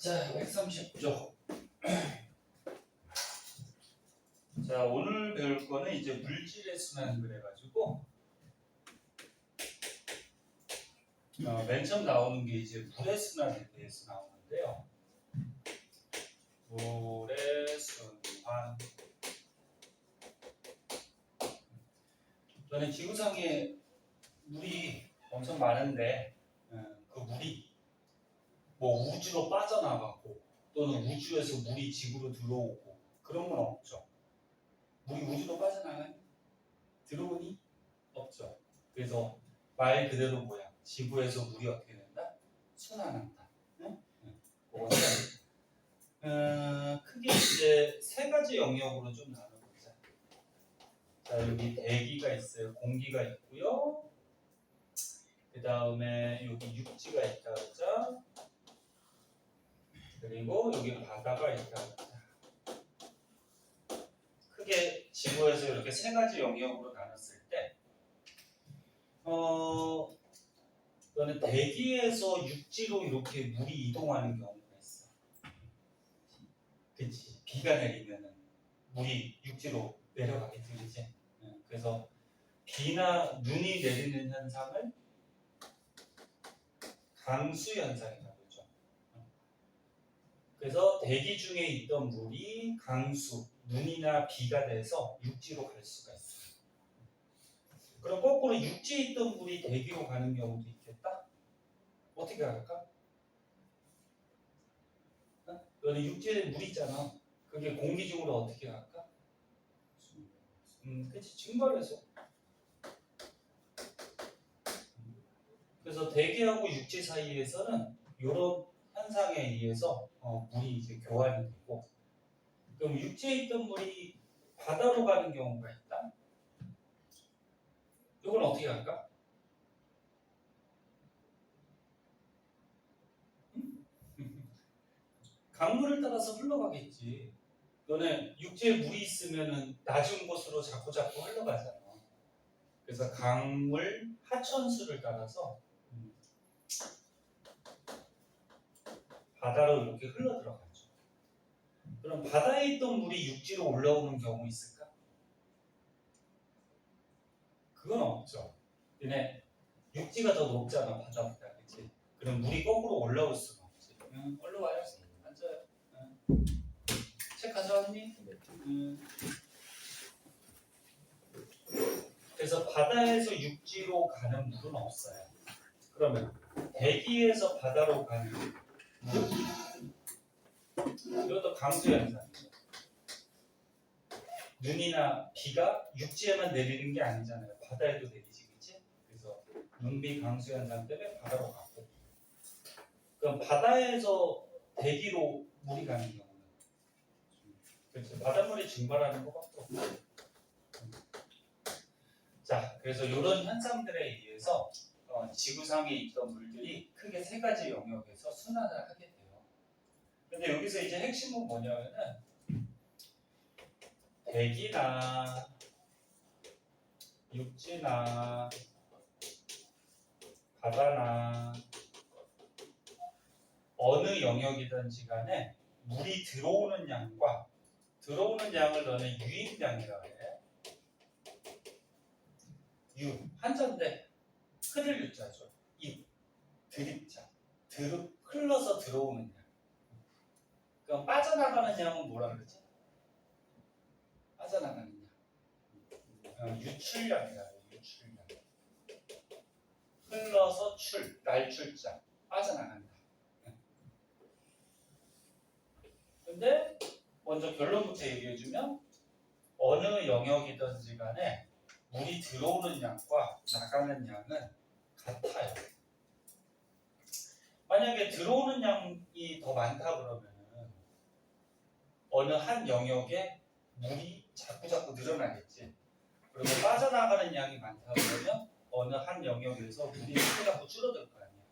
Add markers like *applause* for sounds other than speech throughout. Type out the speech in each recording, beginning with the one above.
자, 130조. *clears throat* 자, 오늘 배울 거는 이제 물질의 순환을 해가지고 어, 맨 처음 나오는 게 이제 물의 순환에 대해서 나오는데요. 물의 순환. 저는 지구상에 물이 엄청 많은데 어, 그 물이 뭐 우주로 빠져나가고 또는 우주에서 물이 지구로 들어오고 그런 건 없죠. 물이 우주로 빠져나가니 들어오니 없죠. 그래서 말 그대로 뭐야? 지구에서 물이 어떻게 된다? 순환한다. 응? 응. 그거는 어, 크게 이제 세 가지 영역으로 좀 나눠보자. 자 여기 대기가 있어요. 공기가 있고요. 그 다음에 여기 육지가 있다 그러죠. 그리고 여기 바다가 있다. 크게 지구에서 이렇게 세 가지 영역으로 나눴을 때, 어, 너는 대기에서 육지로 이렇게 물이 이동하는 경우가 있어. 그치? 비가 내리면은 물이 육지로 그치? 응, 그래서 비나 눈이 내리는 현상을 강수 현상이라고 그래서 대기 중에 있던 물이 강수, 눈이나 비가 돼서 육지로 갈 수가 있어요. 그럼 거꾸로 육지에 있던 물이 대기로 가는 경우도 있겠다? 어떻게? 어? 너는 육지에 물 있잖아. 그게 공기 중으로 어떻게 갈까? 음, 그치. 증발해서. 그래서 대기하고 육지 사이에서는 이런 현상에 의해서 어, 물이 이제 교환이 되고 그럼 육지에 있던 물이 바다로 가는 경우가 있다. 이건 어떻게 할까? 음? *laughs* 강물을 따라서 흘러가겠지. 너네 육지에 물이 있으면은 낮은 곳으로 자꾸 자꾸 흘러가잖아. 그래서 강물 하천수를 따라서 음, 바다로 이렇게 흘러 들어가죠. 그럼 바다에 있던 물이 육지로 올라오는 경우 있을까? 그건 없죠. 근데 육지가 더 높잖아 바다보다, 그렇지? 그럼 물이 거꾸로 올라올 수가 없지. 응, 얼른 와요. 앉아요. 응. 책 가져왔니? 응. 그래서 바다에서 육지로 가는 물은 없어요. 그러면 대기에서 바다로 가는 물 이것도 강수 현상이죠. 눈이나 비가 육지에만 내리는 게 아니잖아요. 바다에도 내리지, 그치? 그래서 눈비 강수 현상 때문에 바다로 가고. 그럼 바다에서 대기로 물이 가는 경우는 그렇죠. 바닷물이 증발하는 것밖에 없어요. 자, 그래서 이런 현상들에 의해서 어, 지구상에 있던 물들이 크게 세 가지 영역에서 순환을 하게 돼요. 근데 여기서 이제 핵심은 뭐냐면은 대기나 육지나 바다나 어느 영역이든지 간에 물이 들어오는 양과 들어오는 양을 너는 유입량이라고 해. 유 한자인데 흐를 유자죠. 입 드립자 들 흘러서 들어오는 양. 그럼 빠져나가는 양은 뭐라 그러지? 빠져나가는 양. 어, 유출량이라고. 유출량. 흘러서 출 날출자 빠져나간다. 근데 먼저 결론부터 얘기해주면 어느 영역이든지 간에 물이 들어오는 양과 나가는 양은 같아요. 만약에 들어오는 양이 더 많다 그러면은 어느 한 영역에 물이 자꾸 자꾸 늘어나겠지. 그리고 빠져나가는 양이 많다 그러면 어느 한 영역에서 물이 자꾸 자꾸 줄어들 거 아니야.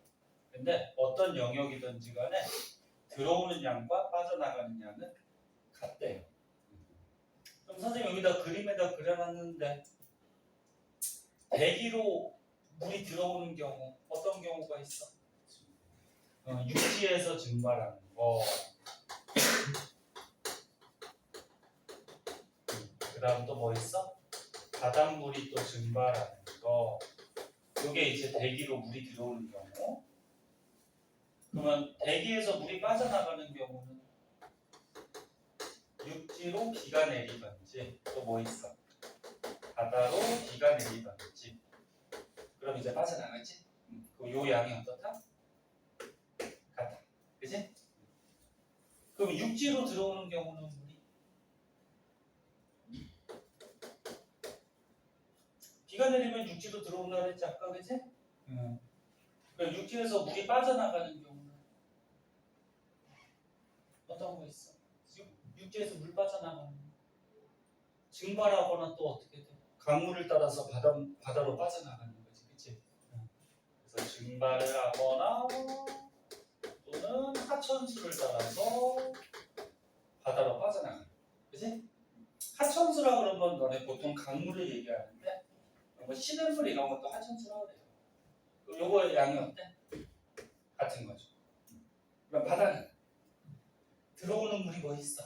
근데 어떤 영역이든지 간에 들어오는 양과 빠져나가는 양은 같대요. 그럼 선생님 여기다 그림에다 그려놨는데 대기로 물이 들어오는 경우 어떤 경우가 있어? 어, 육지에서 증발하는 거. 그 다음 또 뭐 있어? 바닷물이 또 증발하는 거. 요게 이제 대기로 물이 들어오는 경우. 그러면 대기에서 물이 빠져나가는 경우는 육지로 비가 내리든지 또 뭐 있어? 바다로 비가 내리든지 그럼 이제 빠져나가지? 음, 그럼 요 양이 어떻다? 같다. 그지? 그럼 육지로 들어오는 경우는 물이 비가 내리면 육지로 들어온다 그랬지 아까 그지? 음. 그럼 육지에서 물이 빠져나가는 경우는 어떤 거 있어? 육- 육지에서 물 빠져나가는 거. 증발하거나 또 어떻게 돼? 강물을 따라서 바다, 바다로 빠져나가는 증발을 하거나 또는 하천수를 따라서 바다로 빠져나가는. 그지? 하천수라 그러면 너네 보통 강물을 얘기하는데 뭐 시냇물 이런 것도 하천수라고 그래요. 요거의 양이 어때? 같은 거죠. 그럼 바다는 들어오는 물이 뭐 있어?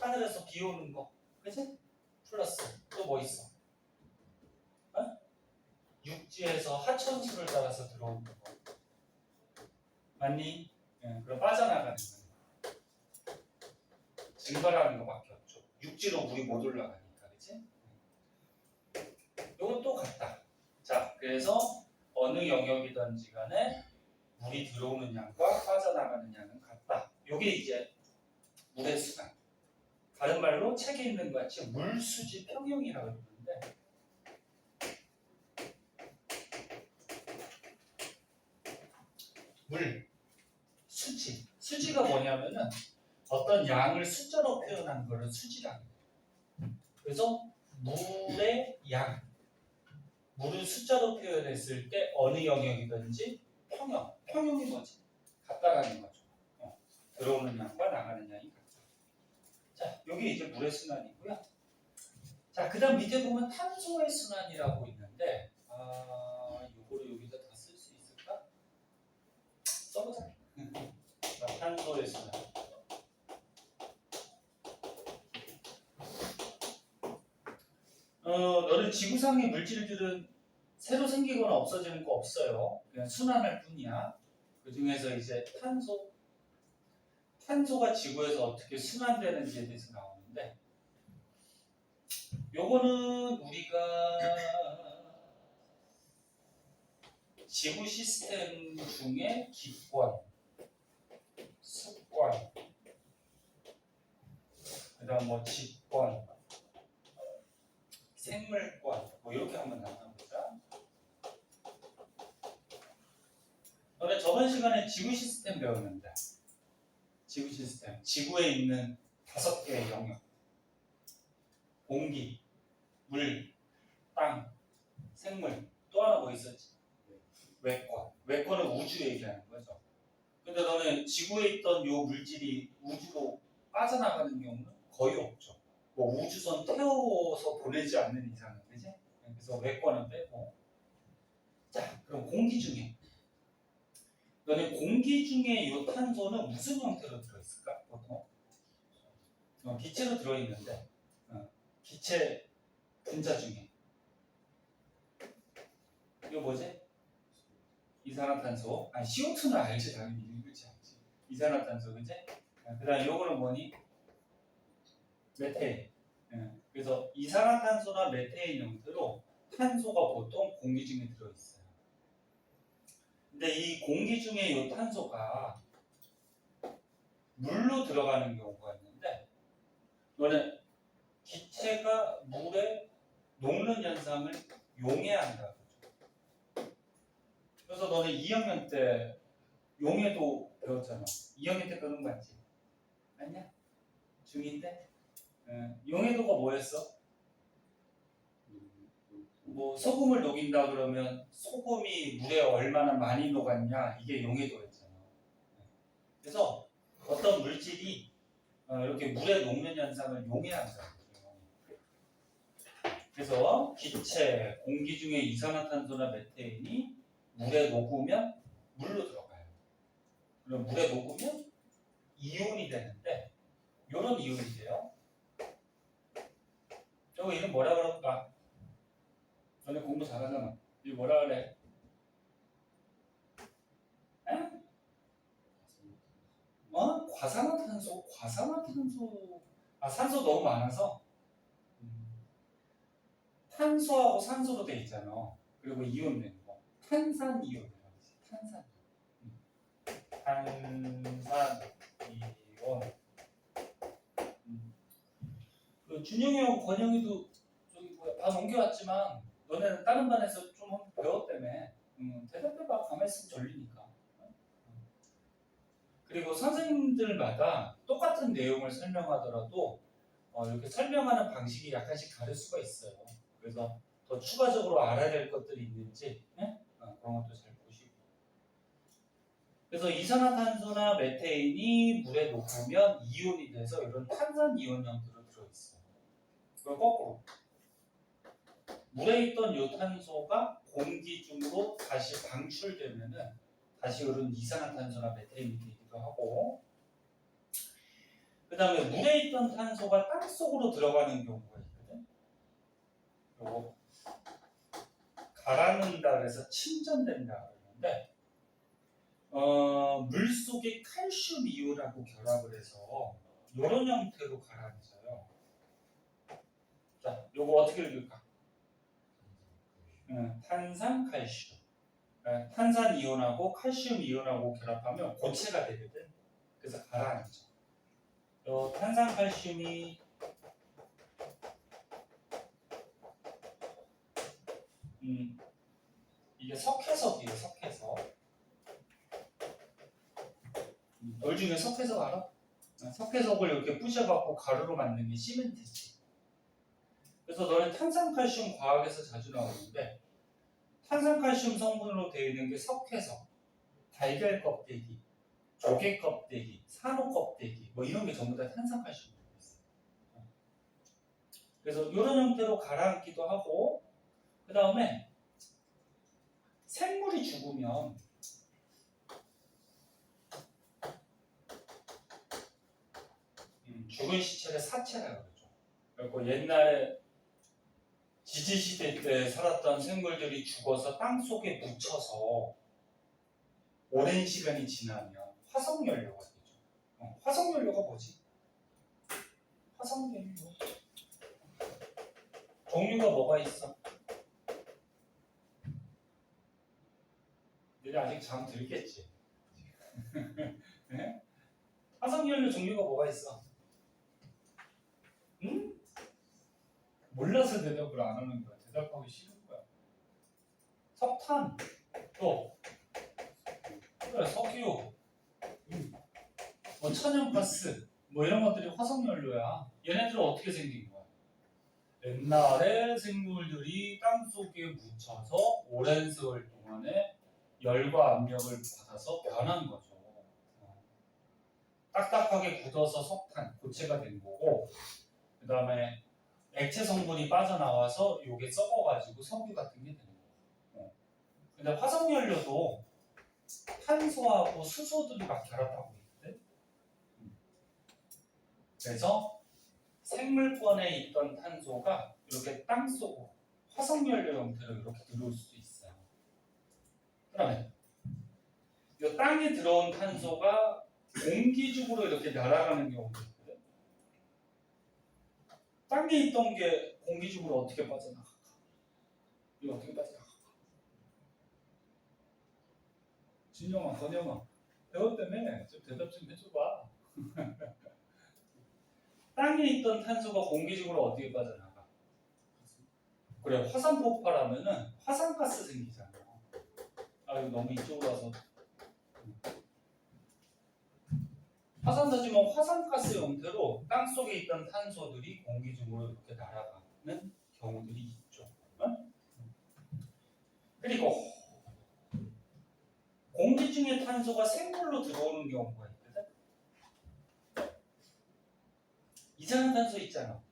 하늘에서 비 오는 거, 그지? 플러스 또 뭐 있어? 어? 육지에서 하천수를 따라서 들어오는 거. 맞니? 예, 그럼 빠져나가는 거야. 증발하는 거밖에 없죠. 육지로 물이 못 올라가니까, 그치? 요건 또 같다. 자, 그래서 어느 영역이든지 간에 물이 들어오는 양과 빠져나가는 양은 같다. 요게 이제 물의 수단. 다른 말로 책에 있는 것 같이 물수지 평형이라고 그러는데 물 수지 수지가 뭐냐면은 어떤 양을 숫자로 표현한 거를 수지라는 거예요. 그래서 물의 양 물을 숫자로 표현했을 때 어느 영역이든지 평형 평형이 뭐지 같다라는 거죠. 어, 들어오는 양과 나가는 양이 같다. 자 여기 이제 물의 순환이고요. 자 그 다음 밑에 보면 탄소의 순환이라고 있는데 아 요거를 여기다 다 쓸 수 있을까? 써보자. 자, 탄소의 순환. 어, 너는 지구상의 물질들은 새로 생기거나 없어지는 거 없어요. 그냥 순환할 뿐이야. 그 중에서 이제 탄소, 탄소가 지구에서 어떻게 순환되는지에 대해서 나오는데, 요거는 우리가 지구 시스템 중에 기권, 습권, 그다음 뭐 직권, 생물권 뭐 이렇게 한번 나눠보자. 너네 저번 시간에 지구 시스템 배웠는데 지구 시스템 지구에 있는 다섯 개의 영역 공기, 물, 땅, 생물 또 하나 뭐 있었지? 외권 외권은 우주 얘기하는 거죠. 근데 너네 지구에 있던 요 물질이 우주로 빠져나가는 경우는 거의 없죠. 뭐 우주선 태워서 보내지 않는 이상은 그지? 그래서 외권은 빼고 자 그럼 공기 중에 너네 공기 중에 이 탄소는 무슨 형태로 들어있을까 보통? 어, 기체로 들어있는데 어, 기체 분자 중에 이거 뭐지? 이산화탄소 아니 CO2는 알지 당연히 그렇지 않지 이산화탄소 그지? 그 다음 요거는 뭐니? 메테인. 예, 그래서 이산화탄소나 메테인 형태로 탄소가 보통 공기 중에 들어있어요. 근데 이 공기 중에 이 탄소가 물로 들어가는 경우가 있는데, 너는 기체가 물에 녹는 현상을 용해한다. 그래서 너는 2학년 때 용해도 배웠잖아. 2학년 때 그런 거 맞지? 아니야? 중2 때? 예, 용해도가 뭐였어? 뭐 소금을 녹인다 그러면 소금이 물에 얼마나 많이 녹았냐 이게 용해도였잖아. 예. 그래서 어떤 물질이 어, 이렇게 물에 녹는 현상을 용해한다. 그래서 기체, 공기 중에 이산화탄소나 메테인이 물에 녹으면 물로 들어가요. 그럼 물에 녹으면 이온이 되는데 이런 이온이 돼요. 저거 이름 뭐라 그럴까? 너네 공부 잘하잖아. 이 뭐라 그래? 에? 어? 과산화탄소? 과산화탄소? 아 산소 너무 많아서 음. 탄소하고 산소로 돼 있잖아. 그리고 이온 되는 거. 탄산 이온이라고 하지. 탄산. 음. 탄산 이온. 음. 그 준영이하고 권영이도 저기 뭐야 다 넘겨왔지만 너네는 다른 반에서 좀 배웠다며. 음, 대답해봐. 가만히 있으면 졸리니까. 음. 그리고 선생님들마다 똑같은 내용을 설명하더라도 어, 이렇게 설명하는 방식이 약간씩 다를 수가 있어요. 그래서 더 추가적으로 알아야 될 것들이 있는지 예? 어, 그런 것도 잘 보시고. 그래서 이산화탄소나 메테인이 물에 녹으면 이온이 돼서 이런 탄산 이온 형태로 들어있어요. 그걸 거꾸로 물에 있던 이 탄소가 공기 중으로 다시 방출되면은 다시 이런 이산화탄소나 메테인이 되기도 하고 그 다음에 물에 있던 탄소가 땅 속으로 들어가는 경우가 있거든. 요거 가라앉는다 그래서 침전된다 그러는데 어, 물 속에 칼슘 이온하고 결합을 해서 이런 형태로 가라앉아요. 자, 요거 어떻게 읽을까? 음, 탄산 칼슘. 예, 탄산 이온하고 칼슘 이온하고 결합하면 고체가 되거든. 그래서 가라앉아. 요 탄산 칼슘이 음, 이게 석회석이에요, 석회석. 음, 널 중에 석회석 알아? 아, 석회석을 이렇게 부셔갖고 가루로 만든 게 시멘트지. 그래서 너는 탄산칼슘 과학에서 자주 나오는데 탄산칼슘 성분으로 되어 있는 게 석회석, 달걀 껍데기, 조개 껍데기, 산호 껍데기 뭐 이런 게 전부 다. 어. 그래서 이런 형태로 가라앉기도 하고 그 다음에 생물이 죽으면 음, 죽은 시체를 사체라고 그러죠. 그리고 옛날에 지지시대 때 살았던 생물들이 죽어서 땅 속에 묻혀서 오랜 시간이 지나면 화석연료가 되죠. 어, 화석연료가 뭐지? 화석연료. 종류가 뭐가 있어? 너희 아직 잠 들겠지? *laughs* 네? 화석연료 종류가 뭐가 있어? 응? 몰라서 대답을 안 하는 거야. 대답하기 싫은 거야. 석탄, 또 그래 석유, 음, 뭐 천연가스, 뭐 이런 것들이 화석연료야. 얘네들은 어떻게 생긴 거야? 옛날에 생물들이 땅 속에 묻혀서 오랜 세월 동안에 열과 압력을 받아서 변한 거죠. 어. 딱딱하게 굳어서 석탄, 고체가 된 거고, 그 다음에 액체 성분이 빠져나와서 이게 썩어가지고 석유 같은 게 되는 거예요. 어. 근데 화석 연료도 탄소하고 수소들이 막 결합하고. 음. 그래서 생물권에 있던 탄소가 이렇게 땅 속으로 화석 연료 형태로 이렇게 들어올 수 도 있어요. 그다음에 이 땅에 들어온 탄소가 공기중으로 이렇게 날아가는 경우도 있거든. 땅에 있던 게 공기중으로 어떻게 빠져나갈까? 이거 어떻게 빠져나갈까? 진영아, 건영아, 배웠다며? 좀 대답 좀 해줘봐. *laughs* 땅에 있던 탄소가 공기중으로 어떻게 빠져나가? 그래, 화산 폭발하면은 화산가스 생기잖아. 아, 이거 너무 이쪽으로 와서. 화산 터지면 화산가스 형태로 땅 속에 있던 탄소들이 공기 중으로 이렇게 날아가는 경우들이 있죠. 어? 그리고 공기 중에 탄소가 생물로 들어오는 경우가 있거든. 이산화탄소 있잖아.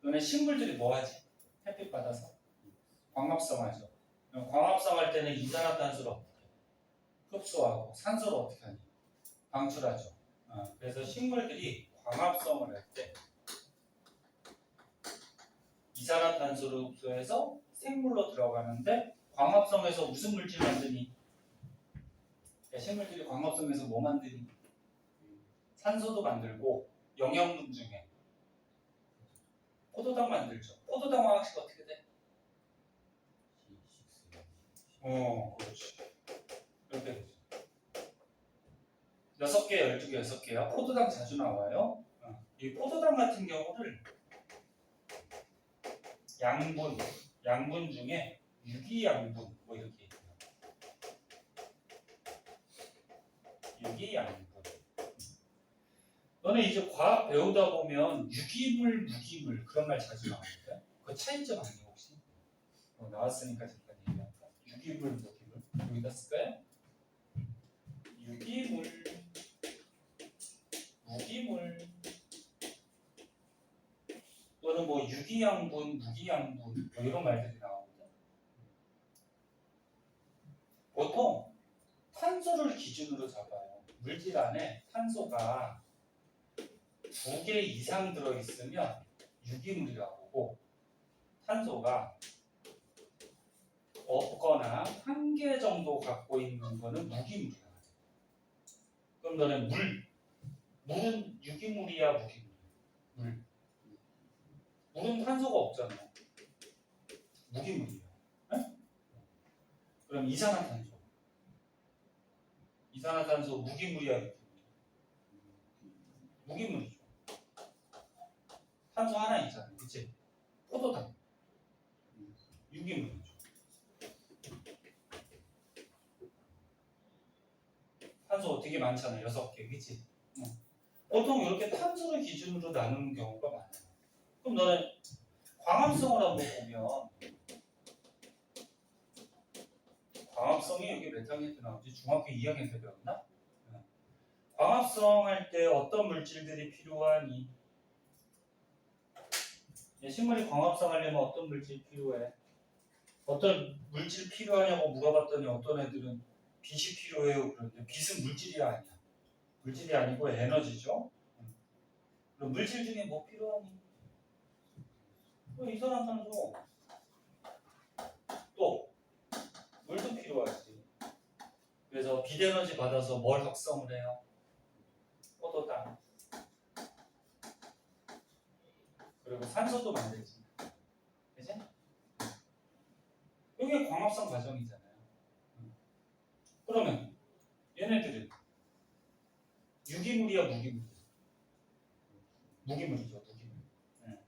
너네 식물들이 뭐 하지? 햇빛 받아서 광합성하죠. 광합성 할 때는 이산화탄소를 어떻게? 해? 흡수하고 산소를 어떻게 하니? 방출하죠. 어, 그래서 식물들이 광합성을 할 때 이산화탄소를 흡수해서 생물로 들어가는데 광합성에서 무슨 물질 만드니? 야, 식물들이 광합성에서 뭐 만드니? 산소도 만들고 영양분 중에 포도당 만들죠. 포도당 화학식 어떻게 돼? 어, 그렇지. 이렇게 되죠. 여섯 개, 열두 개, 여섯 개야. 포도당 자주 나와요. 어. 이 포도당 같은 경우를 양분, 양분 중에 유기양분 뭐 이렇게 있어요. 유기양분. 너는 이제 과학 배우다 보면 유기물, 무기물 그런 말 자주 나오는데 그 차이점 아니에요 혹시? 어, 나왔으니까 잠깐? 유기물, 무기물 여기다 쓸까요? 유기물, 무기물 또는 뭐 유기양분, 무기양분 뭐 이런 말들이 나오거든. 보통 탄소를 기준으로 잡아요. 물질 안에 탄소가 두 개 이상 들어있으면 유기물이라고 하고 탄소가 없거나 한 개 정도 갖고 있는 거는 무기물이야. 그럼 너는 물, 물은 유기물이야 무기물? 물. 물은 탄소가 없잖아. 무기물이야. 응? 그럼 이산화탄소. 이산화탄소 무기물이야? 무기물이죠. 탄소 하나 있잖아. 그치? 포도당. 유기물이죠. 탄소 되게 많잖아. 여섯 개. 그치? 응. 보통 이렇게 탄소를 기준으로 나누는 경우가 많아요. 그럼 너는 광합성을 한번 보면 광합성이 여기 몇 학년 때 나오지? 중학교 2학년 때 배웠나? 응. 광합성 할 때 어떤 물질들이 필요하니? 예, 식물이 광합성 하려면 어떤 물질 필요해? 어떤 물질 필요하냐고 물어봤더니 어떤 애들은 빛이 필요해요. 그런데 빛은 물질이 아니야. 물질이 아니고 에너지죠. 음. 그럼 물질 중에 뭐 필요하니? 뭐 이산화탄소. 또 물도 필요하지. 그래서 빛 에너지 받아서 뭘 합성을 해요? 포도당. 그리고 산소도 만들지. 그지? 이게 광합성 과정이잖아요. 음. 그러면 얘네들은 유기물이야 무기물? 무기물이죠 무기물. 응.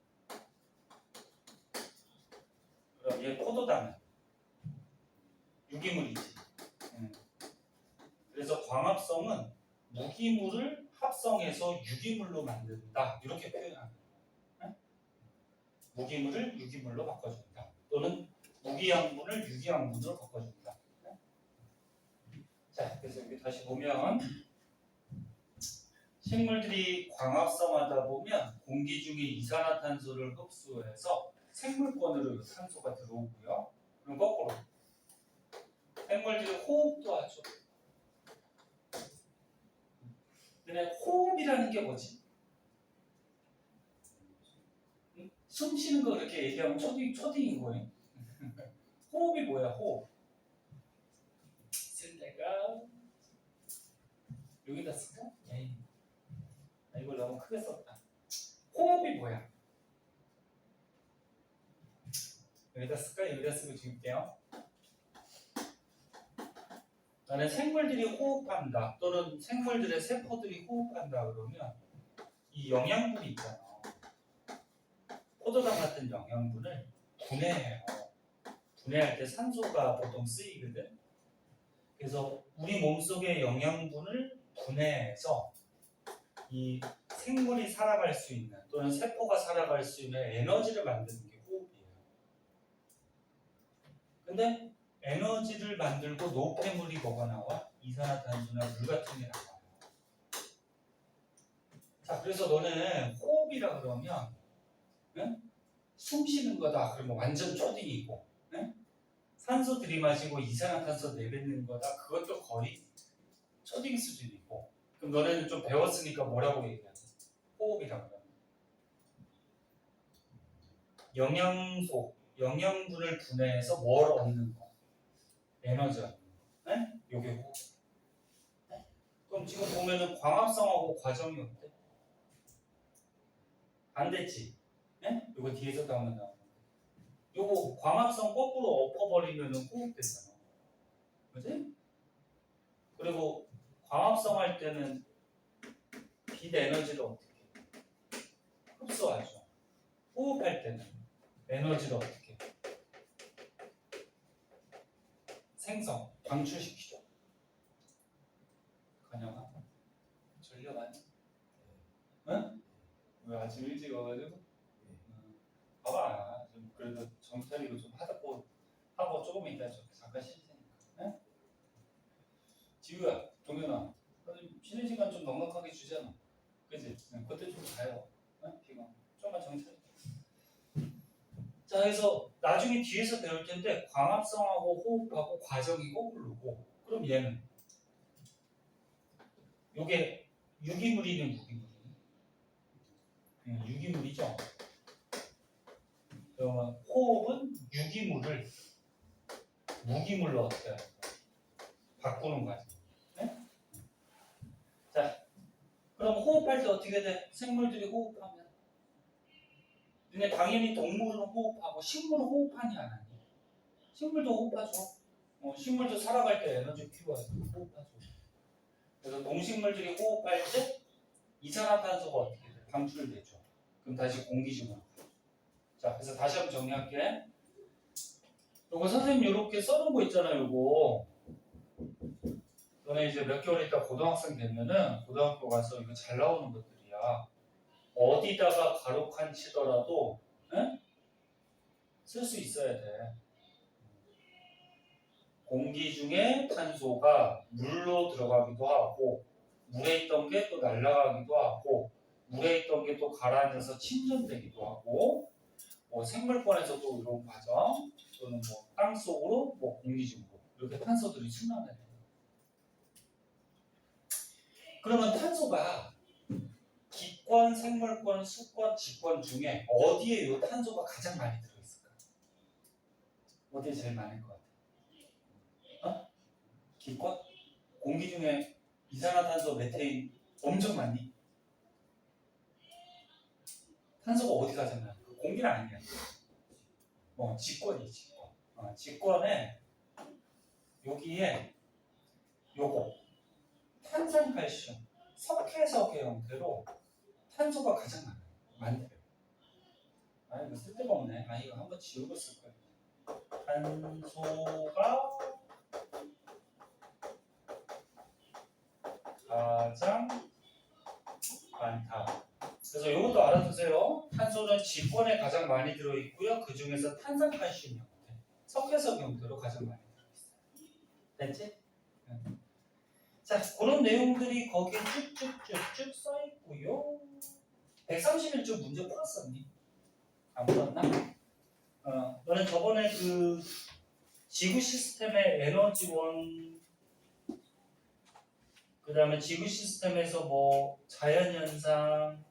그럼 얘 포도당은 유기물이지. 응. 그래서 광합성은 무기물을 합성해서 유기물로 만든다 이렇게 거예요. 응? 무기물을 유기물로 바꿔준다. 또는 무기양분을 유기양분으로 바꿔준다. 그래서 여기 다시 보면 식물들이 광합성하다 보면 공기 중에 이산화탄소를 흡수해서 생물권으로 산소가 들어오고요. 그럼 거꾸로 생물들이 호흡도 하죠. 근데 호흡이라는 게 뭐지? 응? 숨 쉬는 거 그렇게 얘기하면 초딩, 초딩인 거예요. *laughs* 호흡이 뭐야, 호흡? 쓸 때가 여기다 쓸까? 에이. 아, 이걸 너무 크게 썼다. 호흡이 뭐야? 여기다 쓸까? 여기다 쓰고 줄게요. 나는 생물들이 호흡한다 또는 생물들의 세포들이 호흡한다 그러면 이 영양분이 있잖아. 포도당 같은 영양분을 분해해요. 분해할 때 산소가 보통 쓰이거든. 그래서 우리 몸속의 영양분을 분해해서 이 생물이 살아갈 수 있는 또는 세포가 살아갈 수 있는 에너지를 만드는 게 호흡이에요. 근데 에너지를 만들고 노폐물이 뭐가 나와? 이산화탄소나 물 같은 게 나와요. 자, 그래서 너는 호흡이라 그러면 응? 숨 쉬는 거다. 그러면 완전 초딩이고 응? 산소 들이마시고 이산화탄소 내뱉는 거다. 그것도 거의 초딩 수준이고 그럼 너네는 좀 배웠으니까 뭐라고 얘기하냐 호흡이라고 그러면 영양소 영양분을 분해해서 뭘 얻는 거 에너지 얻는 거 네? 요게 호흡 네? 그럼 지금 보면은 광합성하고 과정이 어때? 안 됐지? 네? 요거 뒤에서 나오면 나오는 거 요거 광합성 거꾸로 엎어버리면은 호흡 되잖아 그지? 그리고 광합성 할 때는 빛 에너지를 어떻게 해? 흡수하죠. 호흡할 때는 에너지를 어떻게 해? 생성, 방출시키죠. 가냐가? 졸려 많이? 응? 왜 아침 일찍 와가지고? 응. 봐봐. 좀 그래도 차리고 좀 하다 보 하고 조금 이따 좀 잠깐 쉴 테니까. 응? 지우야, 동현아, 쉬는 시간 좀 넉넉하게 주잖아. 그지? 응, 그때 좀 자요. 응? 피가. 좀만 차려. 자, 그래서 나중에 뒤에서 배울 텐데 광합성하고 호흡하고 과정이 거꾸로고 그럼 얘는 요게 유기물이는 무기물이? 응, 유기물이죠. 그러면 호흡은 유기물을 무기물로 어떻게? 바꾸는 거야. 네? 자, 그럼 호흡할 때 어떻게 돼? 생물들이 호흡하면 근데 당연히 동물은 호흡하고 식물은 호흡하니 안 하니? 식물도 호흡하죠. 어, 식물도 살아갈 때 에너지 필요해서 호흡하죠. 그래서 동식물들이 호흡할 때 이산화탄소가 어떻게 돼? 방출되죠. 그럼 다시 공기 중으로. 자, 그래서 다시 한번 정리할게. 요거 선생님 이렇게 써놓은 거 있잖아요. 요거. 너네 이제 몇 개월 있다 고등학생 되면은 고등학교 가서 이거 잘 나오는 것들이야. 어디다가 가로칸 치더라도 쓸 수 있어야 돼. 공기 중에 탄소가 물로 들어가기도 하고 물에 있던 게 또 날아가기도 하고 물에 있던 게 또 가라앉아서 침전되기도 하고 뭐 생물권에서도 이런 과정 또는 뭐 땅 속으로 뭐 공기 중으로 이렇게 탄소들이 순환해요. 그러면 탄소가 기권, 생물권, 수권, 지권 중에 어디에 이 탄소가 가장 많이 들어있을까? 어디에 제일 많을 것 같아? 어? 기권? 공기 중에 이산화탄소, 메테인 엄청 많니? 탄소가 어디 가장 많아? 공기는 아니야. 어, 지권이 지권. 어, 지권에 여기에 요거 탄산 칼슘, 석회석의 형태로 탄소가 가장 많아요. 많대요. 아 이거 쓸데가 없네. 아 이거 한번 지우고 쓸 거예요. 탄소가 가장 많다. 그래서 이것도 알아두세요. 탄소는 지권에 가장 많이 들어있고요. 그 중에서 탄산칼슘 형태, 석회석 형태로 가장 많이 들어있어요. 됐지? 응. 자, 그런 내용들이 거기에 쭉쭉쭉쭉 써 있고요. 131쪽 문제 풀었었니? 안 풀었나? 어, 너는 저번에 그 지구 시스템의 에너지원 그 다음에 지구 시스템에서 뭐 자연현상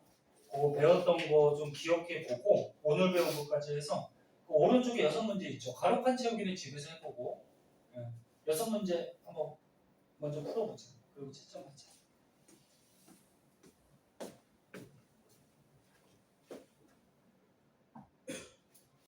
그거 배웠던 거 좀 기억해 보고 오늘 배운 것까지 해서 그 오른쪽에 여섯 문제 있죠. 가로칸 채우기는 집에서 해보고 예, 여섯 문제 먼저 풀어보자. 그리고 채점하자.